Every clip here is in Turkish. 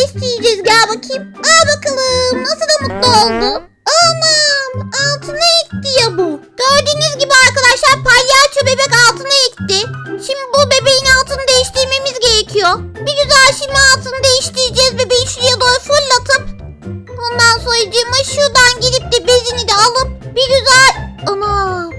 güzel besleyeceğiz. Gel bakayım. Al bakalım. Nasıl da mutlu oldu. Anam. Altına ekti ya bu. Gördüğünüz gibi arkadaşlar palyaço bebek altına ekti. Şimdi bu bebeğin altını değiştirmemiz gerekiyor. Bir güzel şimdi altını değiştireceğiz. Bebeği şuraya doğru fırlatıp ondan sonra şuradan gidip de bezini de alıp bir güzel... Ana!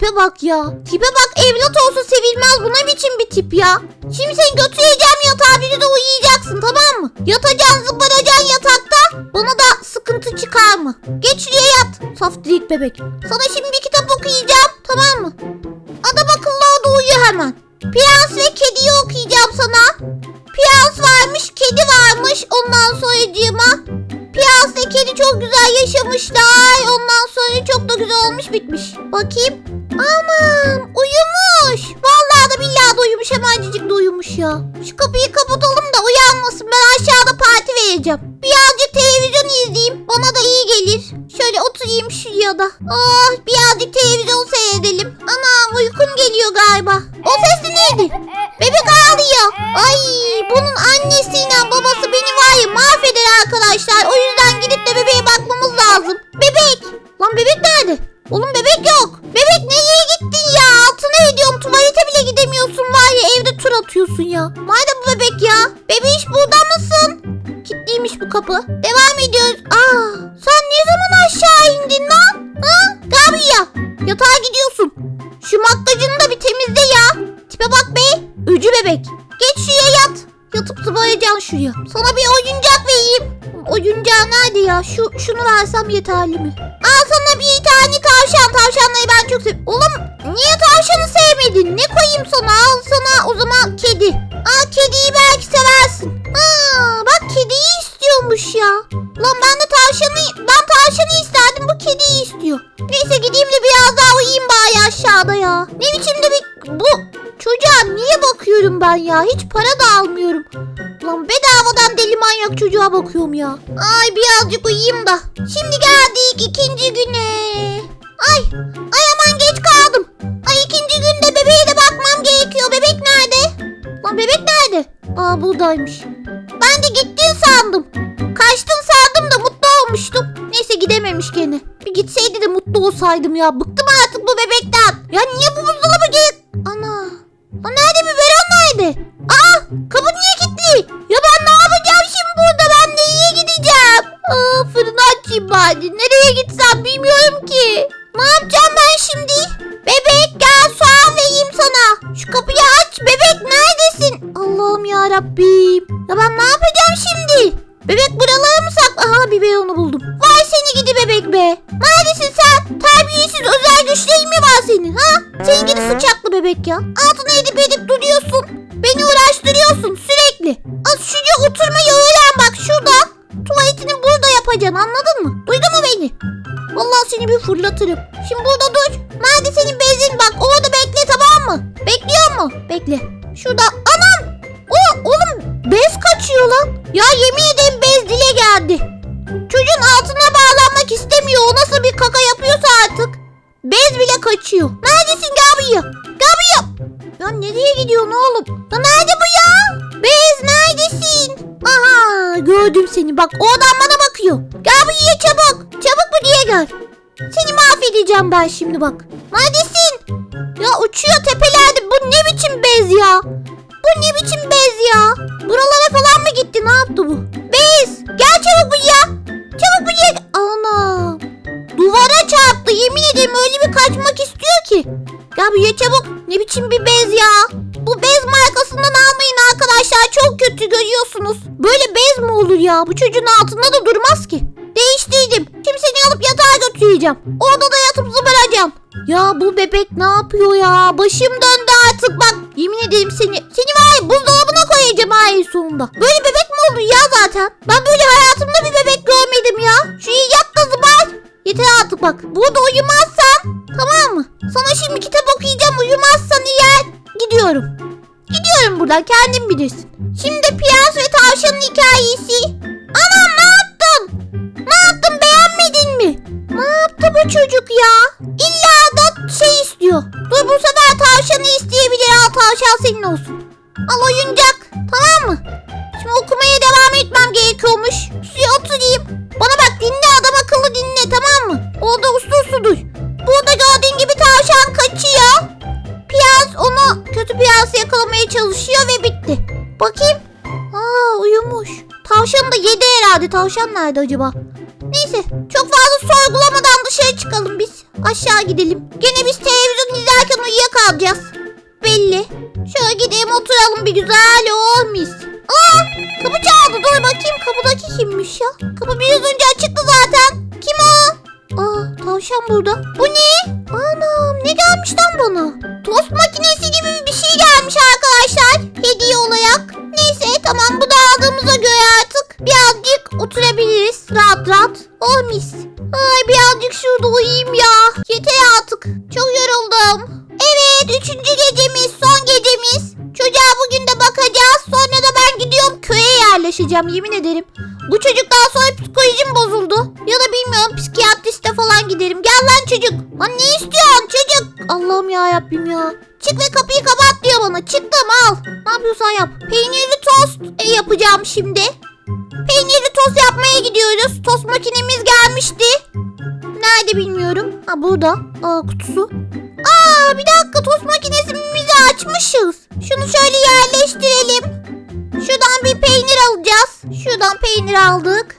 Tipe bak ya. Tipe bak evlat olsa sevilmez. Bu ne biçim bir tip ya? Şimdi seni götüreceğim yatağa bir de uyuyacaksın tamam mı? Yatacaksın zıplanacaksın yatakta. Bana da sıkıntı çıkar mı? Geç şuraya yat. Saf değil bebek. Sana şimdi bir kitap okuyacağım tamam mı? Adam akıllı o da uyu hemen. Prens ve kediyi okuyacağım sana. Prens varmış, kedi varmış. Ondan sonracığıma Prensle kedi çok güzel yaşamışlar. Ondan sonra çok da güzel olmuş bitmiş. Bakayım. Anam uyumuş. Vallahi da billahi de uyumuş. Hemencik de uyumuş ya. Şu kapıyı kapatalım da uyanmasın. Ben aşağıda parti vereceğim. Birazcık televizyon izleyeyim. Bana da iyi gelir. Şöyle oturayım şuraya da. Ah birazcık televizyon seyredelim. Anam uykum geliyor galiba. O ses neydi? Bebek ağlıyor. Ay bunun annesiyle babası beni var ya mahveder arkadaşlar. O yüzden gidip de bebeğe bakmamız lazım. Bebek. Lan bebek nerede? Oğlum bebek yok. Bebek nereye gittin ya? Altına ediyorum. Tuvalete bile gidemiyorsun var ya evde tur atıyorsun ya. Nerede bu bebek ya? Bebiş burada mısın? Kilitliymiş bu kapı. Devam ediyoruz. Aa, sen ne zaman aşağı indin lan? Ha? Gel buraya. Yatağa gidiyorsun. Şu makyajını da bir temizle ya. Tipe bak be. Öcü bebek. Geç şuraya yat. Yatıp zıplayacaksın şuraya. Sana bir ya? Şu şunu versem yeterli mi? Al sana bir tane tavşan. Tavşanları ben çok seviyorum. Oğlum niye tavşanı sevmedin? Ne koyayım sana? Al sana o zaman kedi. Al kediyi belki seversin. Aa, bak kediyi istiyormuş ya. Lan ben de tavşanı ben tavşanı isterdim bu kediyi istiyor. Neyse gideyim de biraz daha uyuyayım bari aşağıda ya. Ne biçim de bir bu çocuğa niye bakıyorum ben ya? Hiç para da almıyorum. Lan bedavadan deli manyak çocuğa bakıyorum ya. Ay birazcık uyuyayım da. Şimdi geldik ikinci güne. Ay, ay aman geç kaldım. Ay ikinci günde bebeğe de bakmam gerekiyor. Bebek nerede? Lan bebek nerede? Aa buradaymış. Ben de gittin sandım. Kaçtın sandım da mutlu olmuştum. Neyse gidememiş gene. Bir gitseydi de mutlu olsaydım ya. Bıktım artık bu bebekten. Ya niye bu buzdolabı gerek? Ana. Lan nerede biberon nerede? Aa kapı niye kilitli? Ya ben ne yapacağım şimdi burada? Ben nereye gideceğim? Aa fırını açayım bari. Nereye gitsem bilmiyorum burada dur. Nerede senin bezin? Bak orada bekle tamam mı? Bekliyor mu? Bekle. Şurada. Anam! Şimdi bak. Neredesin? Ya uçuyor tepelerde. Bu ne biçim bez ya? Bu ne biçim bez ya? Buralara falan mı gitti? Ne yaptı bu? Bez. Gel çabuk buraya. Çabuk buraya. Ana. Duvara çarptı. Yemin ederim öyle bir kaçmak istiyor ki. Gel buraya çabuk. Ne biçim bir bez ya? Bu bez markasından almayın arkadaşlar. Çok kötü görüyorsunuz. Böyle bez mi olur ya? Bu çocuğun altında da durmaz ki. Değiştirdim. Şimdi seni alıp yatağa götüreceğim. Orada da yatıp zıbaracağım. Ya bu bebek ne yapıyor ya? Başım döndü artık bak. Yemin ederim seni. Seni var ya buzdolabına koyacağım ay sonunda. Böyle bebek mi olur ya zaten? Ben böyle hayatımda bir bebek görmedim ya. Şu yat da zıbar. Yeter artık bak. Burada uyumazsa uyumazsan tamam mı? Sana şimdi kitap gidiyorum. Gidiyorum buradan kendin bilirsin. Şimdi Prens ve Tavşan'ın hikayesi. Anam ne yaptın? Ne yaptın beğenmedin mi? Ne yaptı bu çocuk ya? İlla da şey istiyor. Dur bu sefer tavşanı isteyebilir. Al tavşan senin olsun. Al oyuncak. Tamam mı? Şimdi okumaya devam etmem gerekiyormuş. Suya oturayım. Bana bak dinle adam akıllı dinle tamam Bakayım. Aa uyumuş. Tavşanı da yedi herhalde. Tavşan nerede acaba? Neyse çok fazla sorgulamadan dışarı çıkalım biz. Aşağı gidelim. Gene biz televizyon izlerken uyuyakalacağız. Belli. Şöyle gidelim oturalım bir güzel olmuş. Aa kapı çaldı dur bakayım kapıdaki kimmiş ya? Kapı biraz önce açıktı zaten. Kim o? Aa tavşan burada. Bu ne? Anam ne gelmiş lan bana? Yerleşeceğim yemin ederim. Bu çocuktan sonra psikolojim bozuldu. Ya da bilmiyorum psikiyatriste falan giderim. Gel lan çocuk. Lan ne istiyorsun çocuk? Allah'ım ya Rabbim ya. Çık ve kapıyı kapat diyor bana. Çıktım al. Ne yapıyorsan yap. Peynirli tost e, yapacağım şimdi. Peynirli tost yapmaya gidiyoruz. Tost makinemiz gelmişti. Nerede bilmiyorum. Ha burada. Aa kutusu. Aa bir dakika tost makinesimizi açmışız. Şunu şöyle yerleştirelim. Şuradan bir peynir alacağız. Şuradan peynir aldık.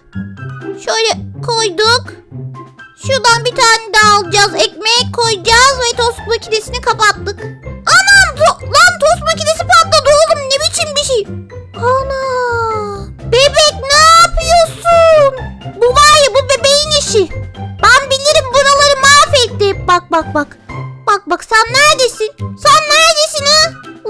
Şöyle koyduk. Şuradan bir tane daha alacağız. Ekmek koyacağız ve tost makinesini kapattık. Anam to- lan tost makinesi patladı oğlum. Ne biçim bir şey? Ana. Bebek ne yapıyorsun? Bu var ya bu bebeğin işi. Ben bilirim buraları mahvetti. Bak bak bak. Bak bak sen neredesin? Sen?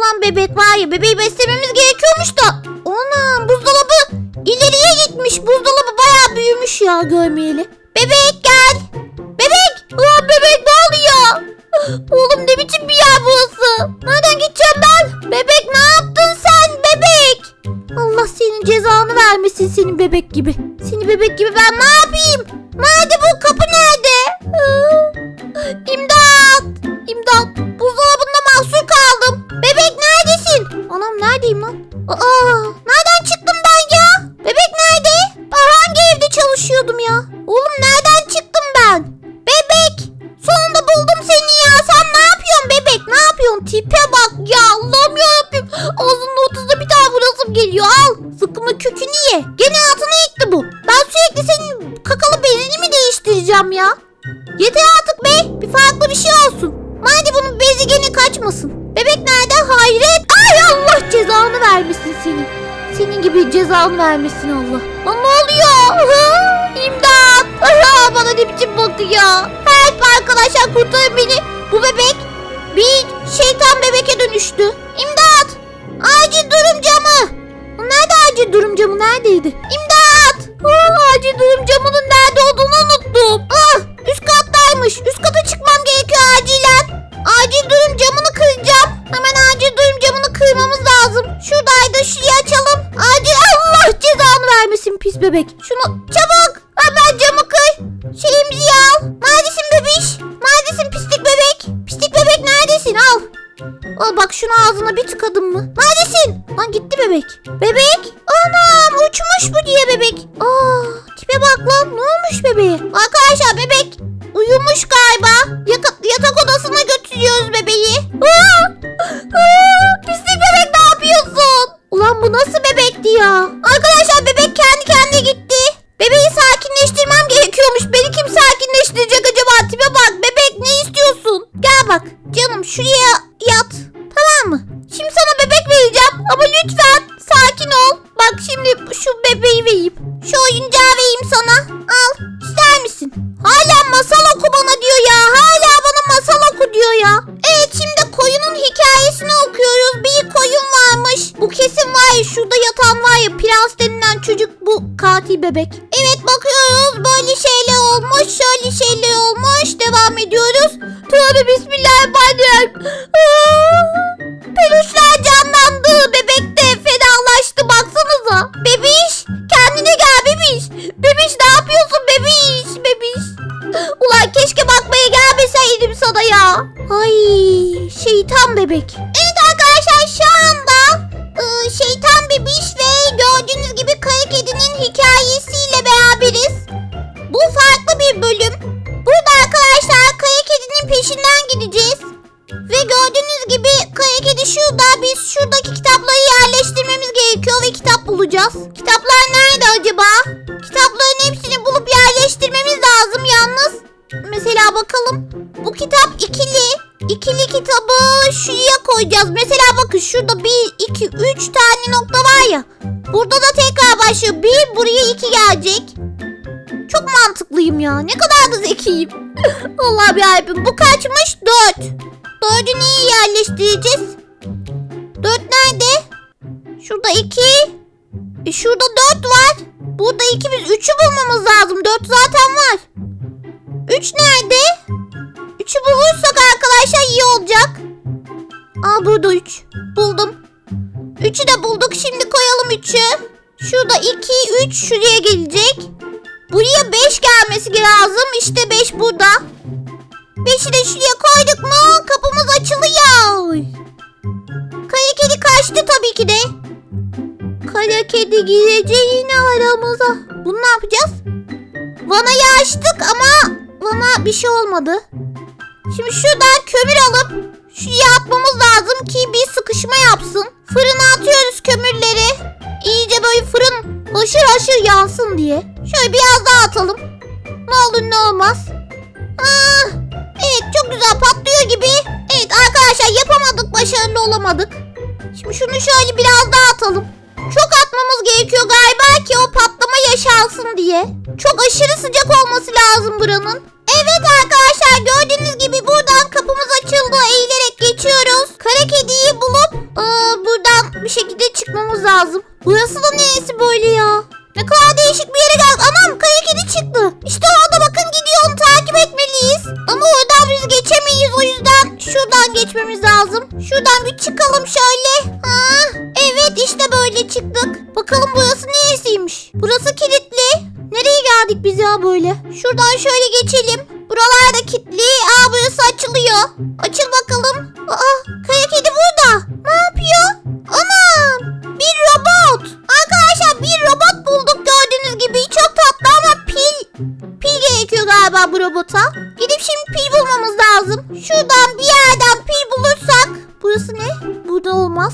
Ulan bebek var ya bebeği beslememiz gerekiyormuş da. Ana buzdolabı ileriye gitmiş. Buzdolabı bayağı büyümüş ya görmeyeli. Bebek gel. Bebek. Ulan bebek ne oluyor? Oğlum ne biçim bir yer burası? Nereden gideceğim ben? Bebek ne yaptın sen bebek? Allah senin cezanı vermesin senin bebek gibi. Seni bebek gibi ben ne vermesin senin. Senin gibi cezanı vermesin Allah. Lan ne oluyor? Hı? İmdat. Aha, bana ne biçim bakıyor. Help arkadaşlar kurtarın beni. Bu bebek bir şeytan bebeke dönüştü. İmdat. Acil durum camı. Nerede acil durum camı neredeydi? İmdat. Aa, acil durum camının nerede olduğunu unuttum. Ah, üst kattaymış. Üst kata çıkmam gerekiyor acilen. Acil durum camını kıracağım. Hemen acil durum camını kırmamız lazım. Şuradaydı şurayı açalım. Acil Allah cezanı vermesin pis bebek. Şunu çabuk hemen camı kır. Şeyimizi al. Neredesin bebiş? Neredesin pislik bebek? Pislik bebek neredesin al. Al bak şunu ağzına bir tıkadım mı? Neredesin? Lan gitti bebek. Bebek? Anam uçmuş bu diye bebek. Aa tipe bak lan ne olmuş bebeğe? Arkadaşlar bebek oh ikili. Kitabı şuraya koyacağız. Mesela bakın şurada 1, 2, 3 tane nokta var ya. Burada da tekrar başlıyor. 1 buraya 2 gelecek. Çok mantıklıyım ya. Ne kadar da zekiyim. Allah bir ayıbım. Bu kaçmış? 4. Dördü neyi yerleştireceğiz? 4 nerede? Şurada 2. E şurada 4 var. Burada 2 biz 3'ü bulmamız lazım. 4 zaten var. 3 nerede? 3'ü bulursak arkadaşlar iyi olacak. Aa burada 3. Buldum. 3'ü de bulduk. Şimdi koyalım 3'ü. Şurada 2, 3 şuraya gelecek. Buraya 5 gelmesi lazım. İşte 5 burada. 5'i de şuraya koyduk mu kapımız açılıyor. Kara kedi kaçtı tabii ki de. Kara kedi girecek yine aramıza. Bunu ne yapacağız? Vanayı açtık ama vana bir şey olmadı. Şimdi şuradan kömür alıp şuraya atmamız lazım ki bir sıkışma yapsın. Fırına atıyoruz kömürleri. İyice böyle fırın haşır haşır yansın diye. Şöyle biraz daha atalım. Ne olur ne olmaz. Ah, evet çok güzel patlıyor gibi. Evet arkadaşlar yapamadık başarılı olamadık. Şimdi şunu şöyle biraz daha atalım. Çok atmamız gerekiyor galiba ki o patlama yaşansın diye. Çok aşırı sıcak olması lazım buranın. Bir şekilde çıkmamız lazım. Burası da neresi böyle ya? Robota. Gidip şimdi pil bulmamız lazım. Şuradan bir yerden pil bulursak. Burası ne? Burada olmaz.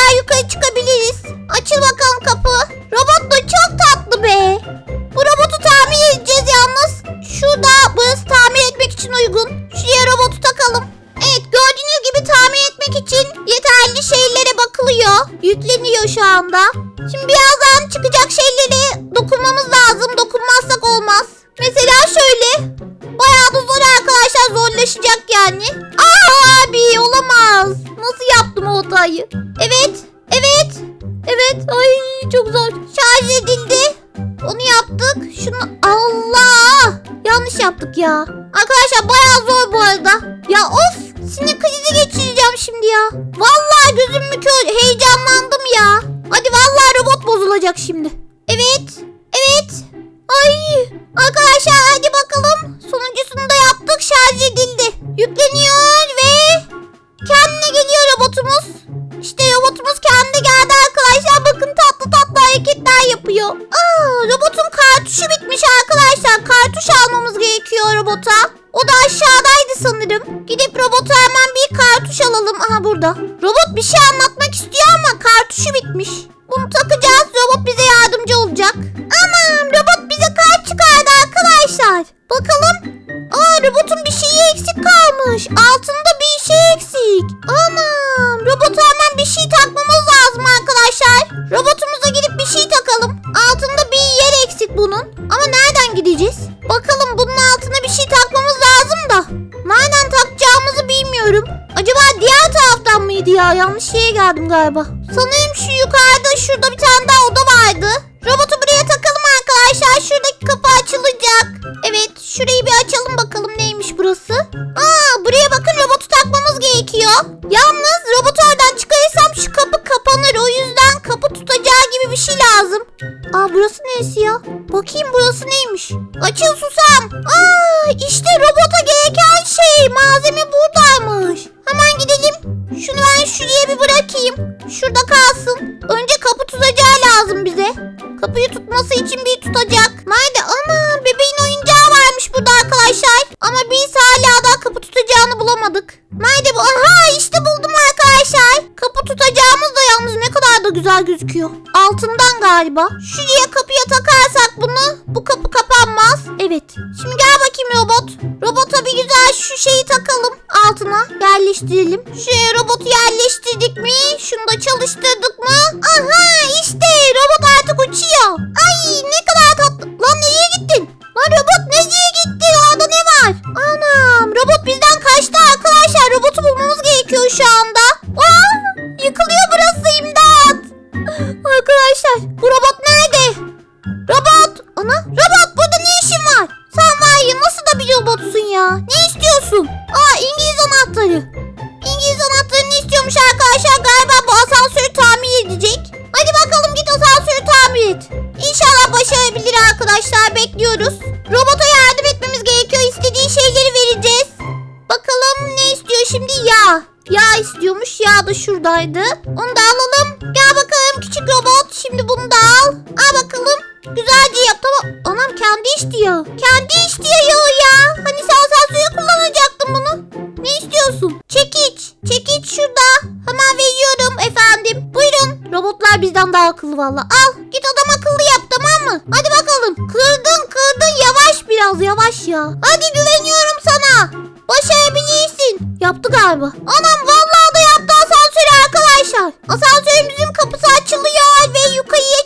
Tekrar yukarı çıkabiliriz. Açıl bakalım kapı. Yaptık ya. Arkadaşlar bayağı zor bu arada. Ya of. Sinir krizi geçireceğim şimdi ya. Vallahi gözüm mü kör. Heyecanlandım ya. Hadi vallahi robot bozulacak şimdi. Evet. O da aşağıdaydı sanırım. Gidip robota hemen bir kartuş alalım. Aha burada. Robot bir şey anlatmak istiyor ama kartuşu bitmiş. Bunu takacağız. Robot bize yardımcı olacak. Aman robot bize kart çıkardı arkadaşlar. Bakalım. Aa robotun bir şeyi eksik kalmış. Altında bir şey eksik. Aman robota hemen bir şey takmamız lazım arkadaşlar. Robotumuz galiba. Sanırım şu yukarıda şurada bir tane daha oda vardı. Robotu buraya takalım arkadaşlar. Şuradaki kapı açılacak. Evet şurayı bir açalım bakalım neymiş burası. Aa buraya bakın robotu takmamız gerekiyor. Yalnız robotu oradan çıkarırsam şu kapı kapanır. O yüzden kapı tutacağı gibi bir şey lazım. Aa burası neresi ya? Bakayım burası neymiş? Açıl susam. Aa işte robota gereken şey. Malzeme buradaymış. Hemen gidelim. Şunu ben şuraya bir bırakayım. Şurada kalsın. Önce kapı tutacağı lazım bize. Kapıyı tutması için bir tutacak. Nerede? Ana bebeğin oyuncağı varmış burada arkadaşlar. Ama biz hala daha kapı tutacağını bulamadık. Nerede bu? Aha işte buldum arkadaşlar. Kapı tutacağımız da yalnız ne kadar da güzel gözüküyor. Altından galiba. Şuraya istiyor şimdi? Yağ. Yağ istiyormuş. Yağ da şuradaydı. Onu da alalım. Gel bakalım küçük robot. Şimdi bunu da al. Al bakalım. Güzelce yap tamam. Anam kendi istiyor. Kendi istiyor yağı ya. Hani sen asansörü kullanacaktın bunu. Ne istiyorsun? Çekiç. Çekiç şurada. Hemen veriyorum efendim. Buyurun. Robotlar bizden daha akıllı valla. Al. Git adam akıllı yap tamam mı? Hadi bakalım. Kırdın kırdın. Yavaş biraz yavaş ya. Hadi güveniyorum sana. Başarabilirsin. Yaptı galiba. Anam vallahi da yaptı asansörü arkadaşlar. Asansörümüzün kapısı açılıyor ve yukarıya